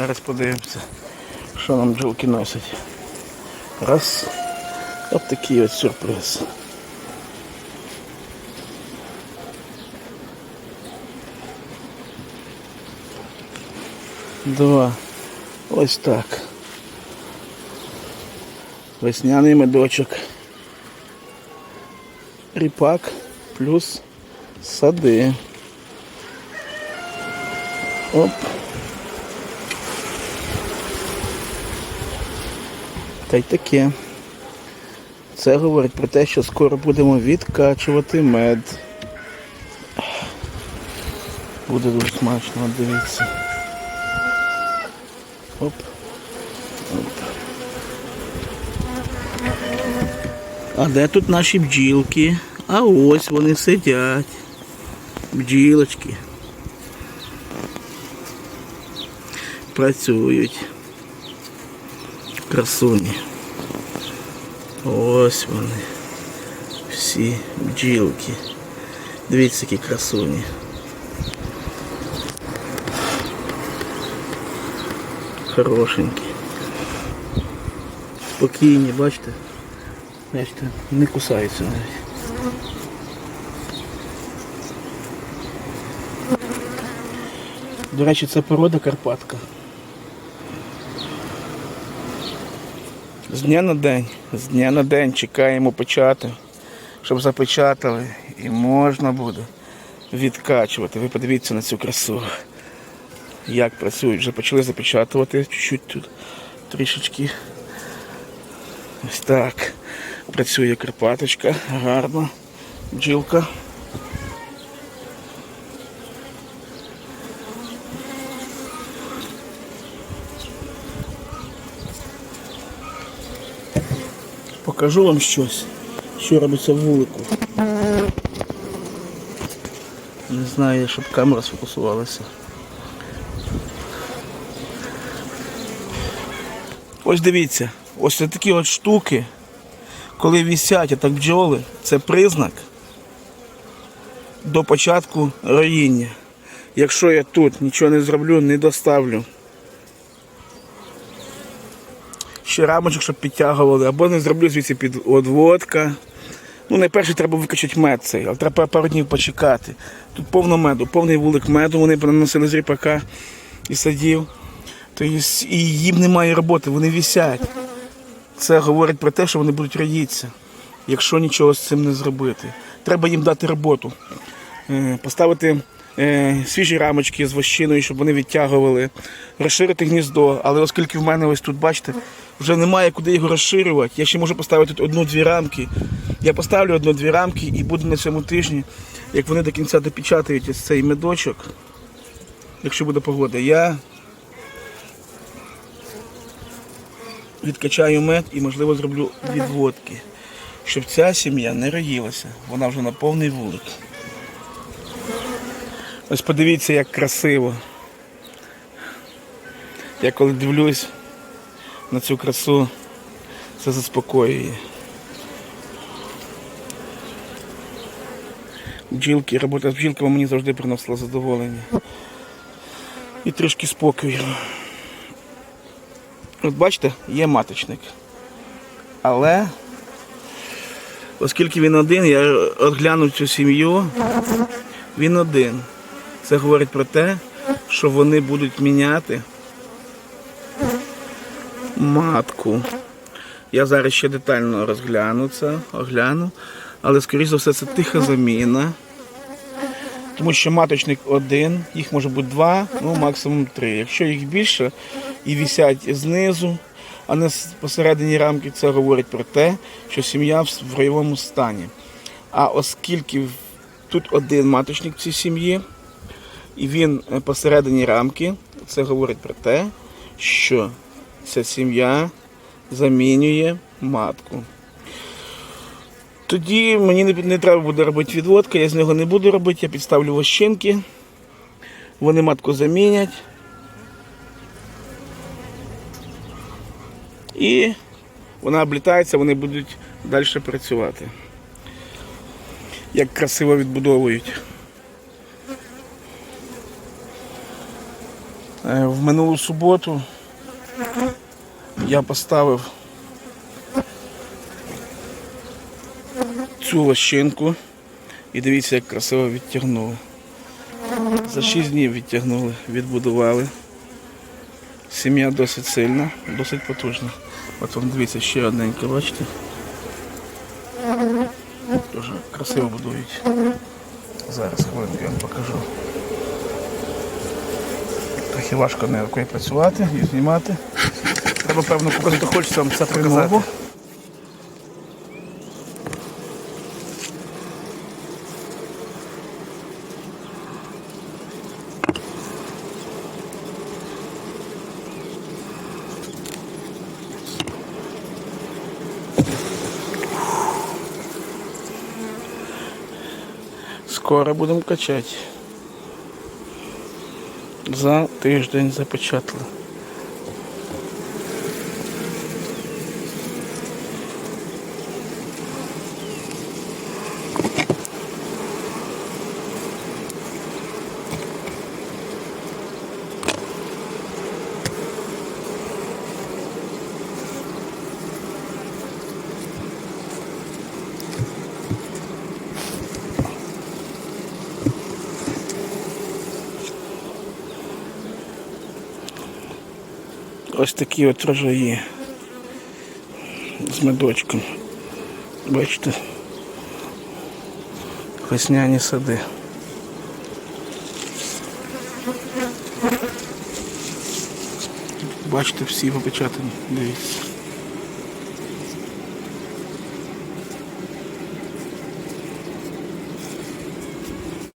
Зараз подивимося, що нам бджолки носять. Раз. От такий от сюрприз. Два. Ось так. Весняний медочок. Ріпак плюс сади. Оп. Та й таке. Це говорить про те, що скоро будемо відкачувати мед. Буде дуже смачно, дивіться. Оп. Оп. А де тут наші бджілки? А ось вони сидять. Бджілочки. Працюють. Красуні. Ось вони. Всі бджілки. Дивіться, які красуні. Хорошенькі. Спокійні, бачите? Бачите, не кусаються навіть. До речі, це порода Карпатка. З дня на день, з дня на день чекаємо почати, щоб запечатали і можна буде відкачувати. Ви подивіться на цю красу. Як працюють, вже почали запечатувати чуть-чуть тут трішечки. Ось так. Працює Карпаточка, гарно. Бджілка. Покажу вам щось, що робиться вулику. Не знаю, щоб камера сфокусувалася. Ось дивіться, ось такі от штуки, коли вісять так бджоли, це признак до початку роїння. Якщо я тут нічого не зроблю, не доставлю. Ще рамочок, щоб підтягували, або не зроблю звідси під одводка. Ну, найперше треба викачати мед цей, але треба пару днів почекати. Тут повно меду, повний вулик меду, вони приносили з ріпака і садів. Тобто, і їм немає роботи, вони вісять. Це говорить про те, що вони будуть роїтися, якщо нічого з цим не зробити. Треба їм дати роботу. Е, Поставити е, свіжі рамочки з вощиною, щоб вони відтягували, розширити гніздо. Але оскільки в мене ось тут, бачите, вже немає куди його розширювати, я ще можу поставити тут одну-дві рамки. Я поставлю одну-дві рамки і буду на цьому тижні, як вони до кінця допечатають ось цей медочок, якщо буде погода, я відкачаю мед і, можливо, зроблю відводки, щоб ця сім'я не роїлася. Вона вже на повний вулик. Ось подивіться, як красиво. Я коли дивлюсь на цю красу, це заспокоює. Бджілки, робота з бджілками мені завжди приносила задоволення. І трішки спокою. От бачите, є маточник. Але оскільки він один, я оглянув цю сім'ю, він один. Це говорить про те, що вони будуть міняти матку. Я зараз ще детально розгляну це, огляну, але скоріш за все це тиха заміна. Тому що маточник один, їх може бути два, ну максимум три. Якщо їх більше і вісять знизу, а не посередині рамки, це говорить про те, що сім'я в ройовому стані. А оскільки тут один маточник в цій сім'ї, і він е, посередині рамки, це говорить про те, що ця сім'я замінює матку. Тоді мені не, не треба буде робити відводка, я з нього не буду робити, я підставлю вощинки, вони матку замінять. І вона облітається, вони будуть далі працювати. Як красиво відбудовують. Е, В минулу суботу я поставив цю лощинку і дивіться, як красиво відтягнули. За 6 днів відтягнули, відбудували. Сім'я досить сильна, досить потужна. От вам дивіться, ще одненьке, бачите? Дуже красиво будують. Зараз хвилинку я вам покажу. Трохи важко не рукою працювати і знімати. Треба певно показати, хочеться вам це показати. Скоро будемо качати. За тиждень запечатали. Ось такі от рожаї з медочком. Бачите? Весняні сади. Бачите, всі випечатані, дивіться.